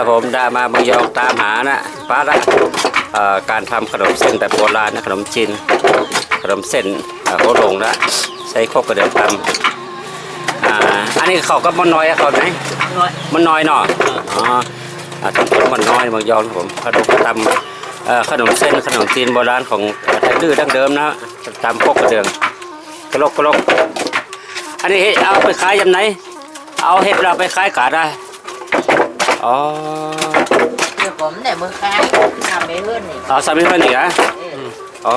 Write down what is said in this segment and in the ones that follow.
ครับผมได้มาบางยองตามหานะฟ้าละการทำขนมเส้นแบบโบราณนะขนมจีนขนมเส้นเอ่อโหลงนะใช้คกกระเดืองทำอ่าอันนี้เขาก็มันน้อยอะเขาไหนน้อยมันน้อยเนาะอ๋อทำขนมันน้อยบางยองครับผมขนมตำขนมเส้นขนมจีนโบราณของไทยดื้อดั้งเดิมนะตำคกกระเดืองกระลกกระลกอันนี้เฮ็ดเอาไปขายยำไหนเอาเห็ดเราไปขายกาดได้ อ๋อเดี๋ยวผมเนี่ยมือค้ายทำไปเพื่อนนี่เอาสามีเพื่อนอีกเหรอเอออ๋อ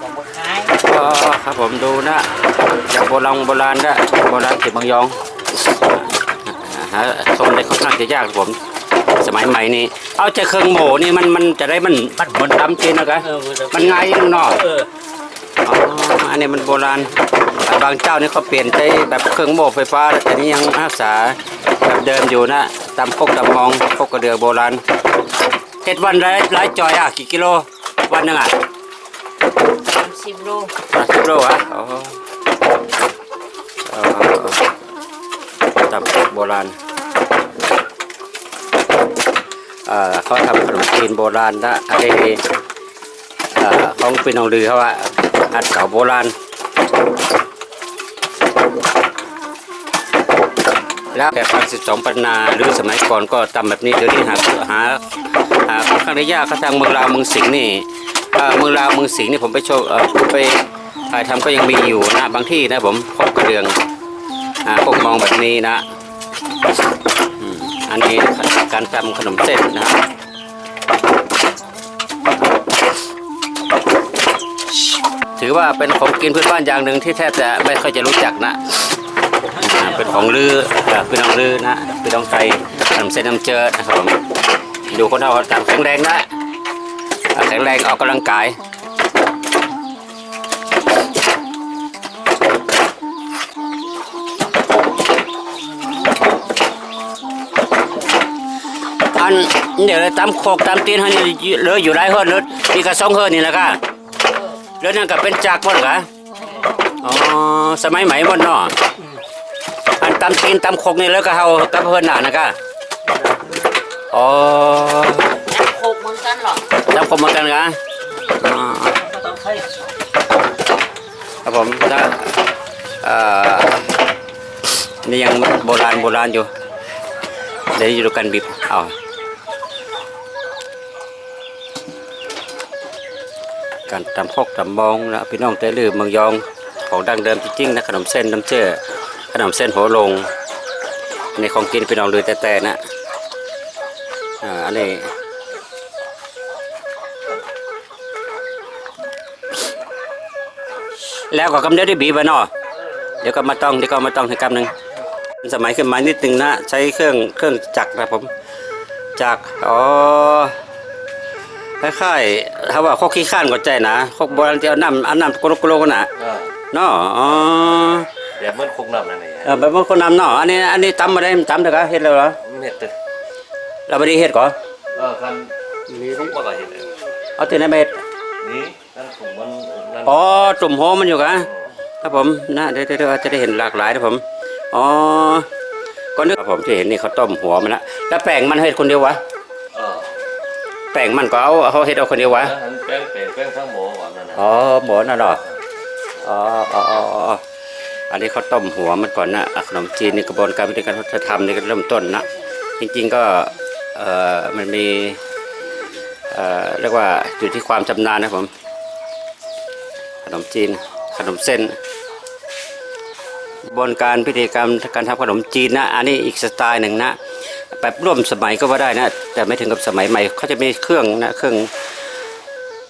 ผมมือค้ายอ๋อครับผมดูนะจากโบราณโบราณนะโบราณเก็บบางยองหาชมได้ค่อนข้างจะยากครับผมสมัยใหม่นี่ เอาจากเครื่องโหมนี่มันมันจะได้มันมันเหมือนตำจีนนะกะเออมันง่ายเนาะเอออ๋ออันนี้มันโบราณแต่บางเจ้านี่เขาเปลี่ยนใช้แบบเครื่องโม่ไฟฟ้าแต่นี้ยังรักษาแบบเดิมอยู่นะ ตำคกตำมองคกกระเดือโบราณเจ็ดวันไรไรจอยอะกี่กิโลวันหนึงอะสามสิบโลสิบโลอะอ๋ออ๋อตำคกโบราณเอ่อเขาทำขนมจีนโบราณนะอันนี้เอ่อของเป็นองลือเขาว่าอัดเก่าโบราณ แล้วแบบการสิบสองปันนาหรือสมัยก่อนก็ทำแบบนี้เดี๋ยวนี้หาหาหาข้างได้ยากก็ทางเมืองลาวเมืองสิงห์นี่เมืองลาวเมืองสิงห์นี่ผมไปโชว์ไปถ่ายทำก็ยังมีอยู่นะบางที่นะผมครบกระเดืองอ่าพวกมองแบบนี้นะอันนี้การทำขนมเส้นนะถือว่าเป็นของกินพื้นบ้านอย่างหนึ่งที่แทบจะไม่ค่อยจะรู้จักนะ อ่าเป็นของลือเอ่อพี่น้องลือนะพี่น้องไทยทำเส้นนำเจอนะครับผมดูคนเราทำแข็งแรงนะอ่าแข็งแรงออกกำลังกายอันเดี๋ยวตามโคกตามตีนเขานี่เหลืออยู่หลายเฮิร์นเลือมีกระสองเฮิร์นนี่แหละค่ะเลือนั่นก็เป็นจากหมดเหรออ๋อสมัยใหม่หมดเนาะ ตำตีนตำคกนี่แล้วก็เฮากับเพิ่นน่ะนะก็อ๋อนักโคกเหมือนกันหรอกตำคกเหมือนกันกะอ๋อก็ต้องใช้ครับผมถ้าเอ่อนี่ยังโบราณโบราณอยู่ เดี๋ยวอยู่ดูกันบีบเอาการตำคกตำมองนะพี่น้องแต่ลืมเมืองยองของดังเดิมจริงๆนะขนมเส้นน้ำเชื่อ ขนมเส้นหัวลงในของกินพี่น้องเลยแต่ๆนะอ่าอันนี้แล้วก็กำเดียวได้บีบไปเนาะเดี๋ยวก็มาต้องเดี๋ยวก็มาต้องให้กำหนึ่งสมัยขึ้นมานิดนึงนะใช้เครื่องเครื่องจักรนะผมจักรอ๋อคล้ายๆถ้าว่าโคกขี้ข้านก็ใจนะโคกโบราณที่เอาน้ำเอาน้ำกโลกโลกันะเออเนาะอ๋อ เดี๋ยวมันคงนำนั่นเองเออแบบบางคนนำเนาะอันนี้อันนี้ตำมาได้ตำเด้อครับเฮ็ดแล้วเหรอมันเห็ดตึกเราไม่ได้เฮ็ดก่อนเออคันนี้ทุกว่าก็เห็ดเองเอาที่ไหนมาเฮ็ดนี่นั่นผมมันนั่นอ๋อตุ่มโฮมันอยู่กะครับผมนะเดี๋ยวเดี๋ยวเดี๋ยวจะได้เห็นหลากหลายนะผมอ๋อก็นึกครับผมที่เห็นนี่เขาต้มหัวมันละแล้วแป้งมันเฮ็ดคนเดียววะเออแป้งมันก็เอาเขาเฮ็ดเอาคนเดียววะแล้วหันแป้งเปลี่ยนแป้งทั้งหมูหวานนั่นนะอ๋อหมอน่ะเหรออ๋ออ๋ออ๋อ อันนี้เขาต้มหัวมันก่อนนะขนมจีนในกระบวนการวิธีการจะทำนี่ก็เริ่มต้นนะจริงๆก็มันมีเรียกว่าอยู่ที่ความชำนาญนะผมขนมจีนขนมเส้นกระบวนการพิธีกรรมการทำขนมจีนนะอันนี้อีกสไตล์หนึ่งนะแบบร่วมสมัยก็ว่าได้นะแต่ไม่ถึงกับสมัยใหม่เขาจะมีเครื่องนะเครื่อง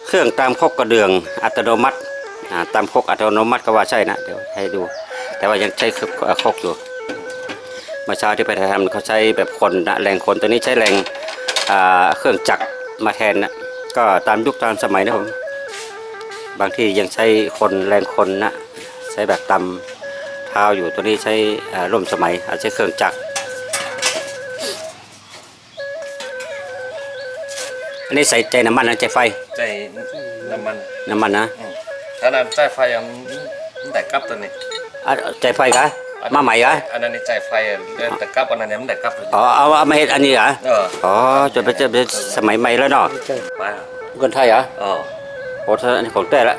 เครื่องตามคกกระเดื่องอัตโนมัติตามคกอัตโนมัติก็ว่าใช่นะเดี๋ยวให้ดู แต่ว่ายังใช้ครกครกอยู่เมื่อเช้าที่ไปทำเขาใช้แบบคนนะแรงคนตัวนี้ใช้แรงอ่าเครื่องจักรมาแทนนะก็ตามยุคตามสมัยนะผมบางที่ยังใช้คนแรงคนนะใช้แบบตำเท้าอยู่ตัวนี้ใช้เอ่อร่วมสมัยอาจจะใช้เครื่องจักรอันนี้ใส่ใจน้ำมันนะใจไฟใจน้ำมันน้ำมันนะถ้าน้ำใจไฟยังแต่กับตัวนี้ อะใจไฟกะเมาใหม่เหรออันนั้นในใจไฟอะแต่กับอันนั้นเนี่ยมันได้กับเลยอ๋อเอาเอามาเฮ็ดอันนี้เหรอเอออ๋อจะเป็นจะเป็นสมัยใหม่แล้วเนาะไปคนไทยเหรอเออโอ้ถ้าอันนี้ของแต่ละ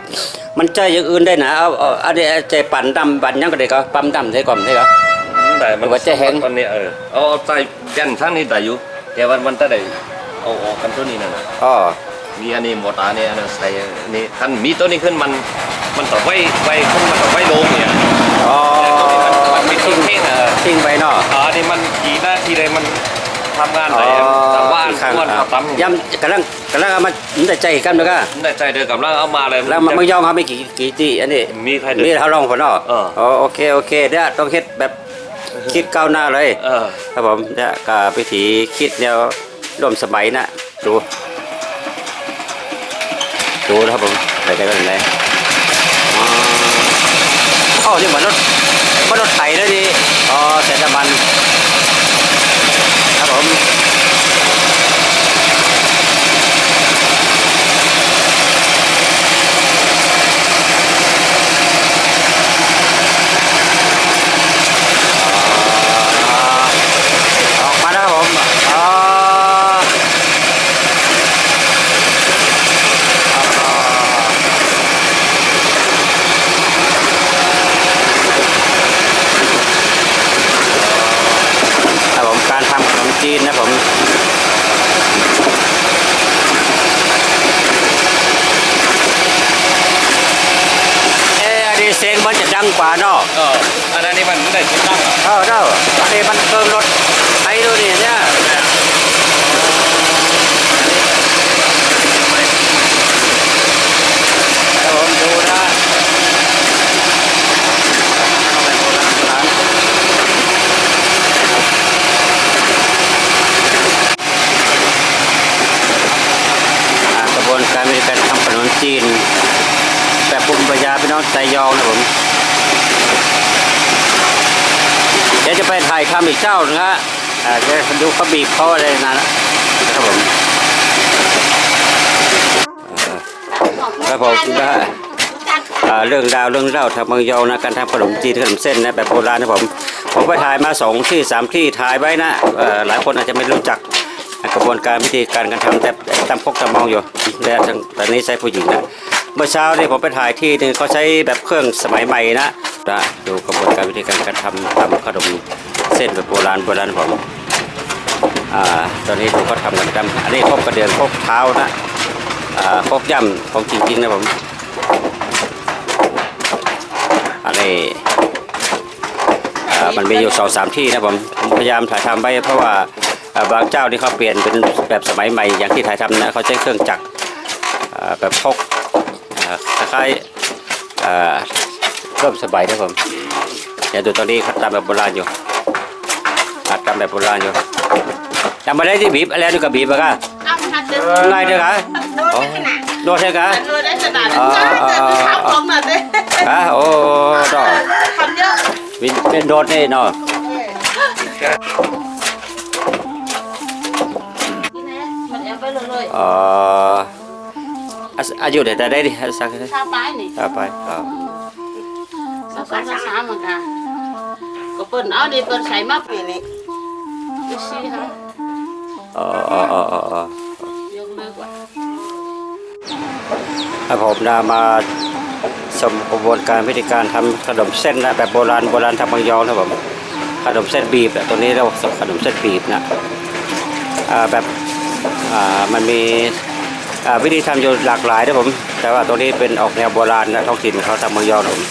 มันใจอย่างอื่นได้นะเอาเอาอันนี้ใจปั่นดำปั่นหยังก็ได้ก็ปั๊มดำได้ก่อนได้ก็แต่มันหรือว่าจะแห้งตอนนี้เออเอาเอาใจยันทั้งนี้ได้อยู่แต่วันมันจะได้เอาออกกันตัวนี้นั่นน่ะอ๋อมีอันนี้หมดอันนี้อันนั้นใส่อันนี่คันมีตัวนี้ขึ้นมันมันต่อไว้ไว้ขึ้นมันต่อไว้ลงเนี่ย อ๋อ มันมีทิ้งเท่งเออทิ้งไปเนาะอ๋อนี่มันกี่หน้าที่เลยมันทำงานอ๋ไหอนแต่ว่านข้างม้วนอะเอาตั้มย่ำกำลังกำลังเอามามันได้ใจกันแล้วก็ได้ใจเดินกับร่างเอามาเลยแล้วมันไม่ยอมเขาไม่กี่กี่ตีอันนี้มีใครนี่เดินเขาลองคนเนาะเอออ๋ อโอเคโอเคเดี๋ยวต้องเฮ็ดแบบคิดก้าวหน้าเลย เออ ครับผมเนี่ยก็วิธีคิดแนวร่วมสมัยนะดู ดูนะครับผมไปได้กันเลยอ๋อ อ๋อนี่เหมือนรถเหมือนรถไถเลยดิอ๋อเส่น้ำมันครับผมอ๋อออกมาแล้วครับผมอ๋อ ครับผมการทำขนมจีนนะผมเอออันนี้เสียงมันจะดังกว่าเนาะเอออันนั้นนี่มันได้ชิ้นตั้งอะเออเด้ออันนี้มันเพิ่มรถไอ้ดูนี่เนี่ยครับผมดูนะร้านอ่ากระบวนการในการทำขนมจีนแบบภูมิปัญญาพี่น้องไตยองนะผม เดี๋ยวจะไปถ่ายทำอีกเจ้านึงฮะอ่าจะดูเขาบีบเขาอะไรนั่นนะครับผมครับผมนะฮะเรื่องราวเรื่องเล่าทางเมืองยานะการทำขนมจีนขนมเส้นนะแบบโบราณนะผมผมไปถ่ายมาสองที่สามที่ถ่ายไว้นะหลายคนอาจจะไม่รู้จักกระบวนการวิธีการการทำแต่ตำพกตำมองอยู่และตอนนี้ใช้ผู้หญิงนะ เมื่อเช้านี่ผมไปถ่ายที่หนึงเขาใช้แบบเครื่องสมัยใหม่นะนะดูกระบวนการวิธีการการทำทำขนมเส้นแบบโบราณโบราณผมอ่าตอนนี้ดูเขาทำกันกันอันนี้ครกกระเดือนครกเท้านะอ่าครกย่ำของจริงๆนะผมอันนี้อ่ามันมีอยู่สองสามที่นะผมผมพยายามถ่ายทำไว้เพราะว่าบางเจ้าที่เขาเปลี่ยนเป็นแบบสมัยใหม่อย่างที่ถ่ายทำนะเขาใช้เครื่องจักรแบบคร กอ่าคล้ายๆอ่าเริ่มสบายนะผมเดี๋ยวดูตอนนี้เขาทำแบบโบราณอยู่หัดทำแบบโบราณอยู่จำมาได้ที่บีบอะไรดูกับบีบอะค่ะเอามาหัดเดินง่ายด้วยค่ะอ๋อโดนใช่ค่ะเออได้ขนาดนั้นแต่ข้าวของน่ะเด้อะโอ้ดอกทำเยอะวินเป็นโดดนี่เนาะนี่นะมันเอาไปเลยอ๋ ออะอายุเดี๋ยวจะได้ดิสักชาวป้ายนี่เอาไปอ๋อสาวสาวสาวเหมือนกันก็เปิ้นเอาดิเปิ้นใส่มาปีนี้ดูสิฮะอ๋ออ๋ออ๋ออ๋อยกเลิกว่ะครับผมนะมาชมกระบวนการวิธีการทำขนมเส้นนะแบบโบราณโบราณทำบางยองนะผมขนมเส้นบีบอะตัวนี้เราขนมเส้นบีบนะอ่าแบบอ่ามันมีอ่า วิธีทำอยู่หลากหลายนะผม แต่ว่าตัวนี้เป็นออกแนวโบราณนะท้องถิ่นเขาทำบางยอนผม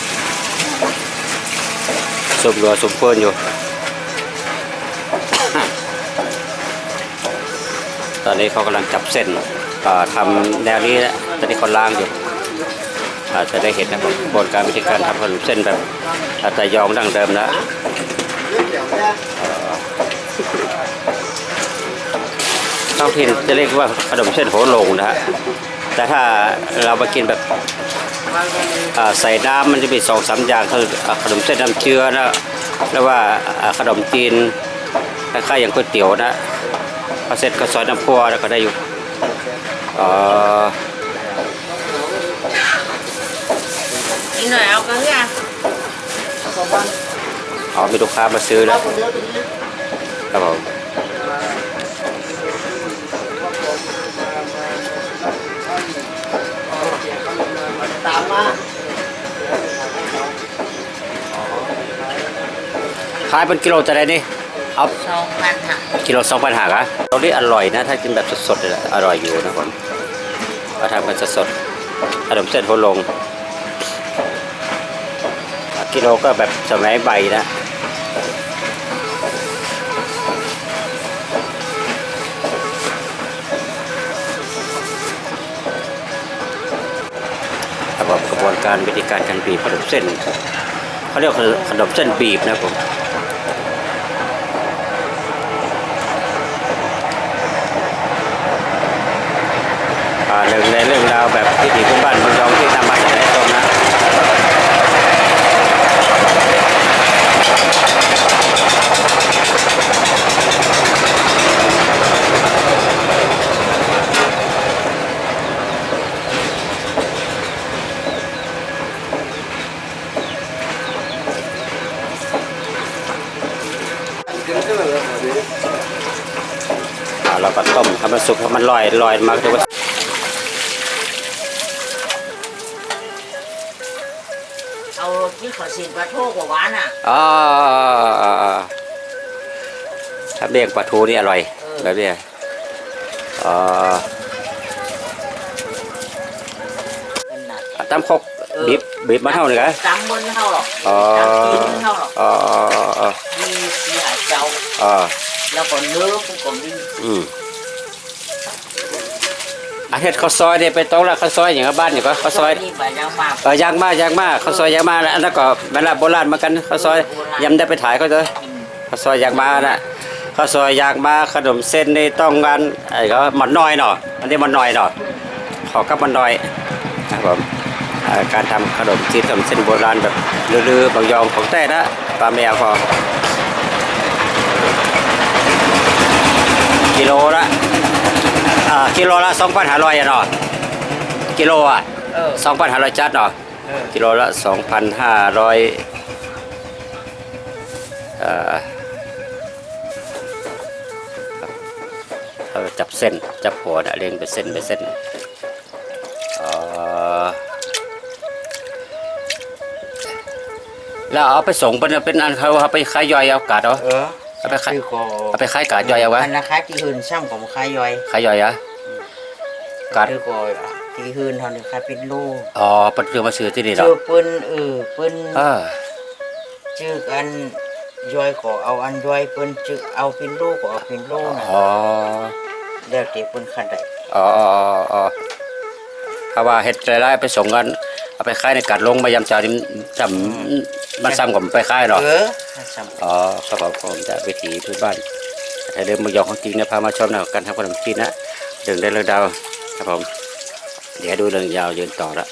สุมรัวสุมเฟินอยู่ ตอนนี้เขากำลังจับเส้นทำแนวนี้นะตอนนี้เขาล้างอยู่อาจจะได้เห็นนะครับกระบวนการวิธีการทำขนมเส้นแบบอาตยองดั้งเดิมนะ ท้องถิ่นจะเรียกว่าขนมเส้นโหโลงนะฮะแต่ถ้าเรามากินแบบอ่าใส่น้ำมันจะมีสองสามอย่างคืออ่าขนมเส้นน้ำเชื้อนะแล้วว่าอ่าขนมจีนคล้ายๆอย่างก๋วยเตี๋ยวนะข้าวเสร็จก็ซอยน้ำพัวแล้วก็ได้อยู่เอ่ออีหน่อยเอากันเนี่ยอ๋อมีลูกค้ามาซื้อแล้วครับผม ขายเป็นกิโลจะได้นี่เอาสองพันห้ากิโลสองพันหากะตรงนี้อร่อยนะ ถ้ากินแบบสดๆเลยอะอร่อยอยู่นะผมเราทำกันสดๆขนมเส้นโฮลง กิโลก็แบบสมัยใบนะครับผมกระบวนการวิธีการการบีบขนมเส้นเขาเรียกว่าขนมเส้นบีบนะผมอ่าเรื่องในเรื่องราวแบบพิธีพื้นบ้านเมืองยองที่นำมาจากไหนตรงนะอ่าเราก็ต้มให้มันสุกให้มัน ลอยลอยมาเรียกว่าเอาที่ขอสินปลาโทกว่าหวานอะอ๋อถ้าเรียกปลาทูนี่อร่อยเออแบบนี้อ๋อเป็นหนักตำครกบีบบีบมาเท่านี้กันจำบนเท่าหรอกอ๋อจำกินไม่เท่าหรอกอ๋ออ๋อมีเสียเจ้าอ๋อแล้วก็เนื้อพวกก็มีอืม อาเฮ็ดข้าวซอยเนี่ยไปตรงละข้าวซอยอย่างกับบ้านอย่างก็ข้าวซอยนี่ใบยางมากเออยางมากยางมากข้าวซอยยางมากแล้วแล้วก็เวลาโบราณเหมือนกันข้าวซอยยำได้ไปถ่ายเขาเลยข้าวซอยยางมาน่ะข้าวซอยยางมาขนมเส้นนี่ต้องกันไอ้ก็มันน้อยเนาะอันนี้มันน้อยเนาะขอกับมันน้อยนะครับผมการทำขนมจีนขนมเส้นโบราณแบบลือๆบางยองของแต่นะปลาแมวพอกิโลละ อ่ากิโลละสองพันห้าร้อยอะเนาะกิโลอะเออสองพันห้าร้อยจัดเนาะเออกิโลละสองพันห้าร้อยเอ่อเราจับเส้นจับหัวนะเรียงเป็นเส้นเป็นเส้นเอ่อแล้วเอาไปส่งเป็นเป็นอันเขาเอาไปขายย่อยเอากาดเอาเออ เอาไปขายคือก็เอาไปขายกาดย่อยเอาวะอันราคาที่หืนซ้ำของขายย่อยขายย่อยอะ กาดคือก็ที่หืนเท่านี้ขายเป็นโลอ๋อเปันคือมาซื้อที่นี่เจเหรออเปิ้นเออเปิ้นเออชื่อกันย่อยก็เอาอันย่อยเปิ้นชื่อเอาเป็นโลก็เอาเป็นโลนะอ๋อแล้วแต่เปิ้นคันได้อ๋ออ๋ออ๋ออ๋อถ้าว่าเฮ็ดรายได้ไปส่งกันเอาไปขายในกัดลงมายำจานี่จำ มันซ้ำกับไปขายเนาะเออซ้ำอ๋อครับผมผมจะวิถีพื้นบ้านไทยเดิมมายองของจริงนะพามาชมนะการทำขนมจีนนะเรื่องได้เรื่องดาวครับผมเดี๋ยวดูเรื่องยาวยืนต่อละ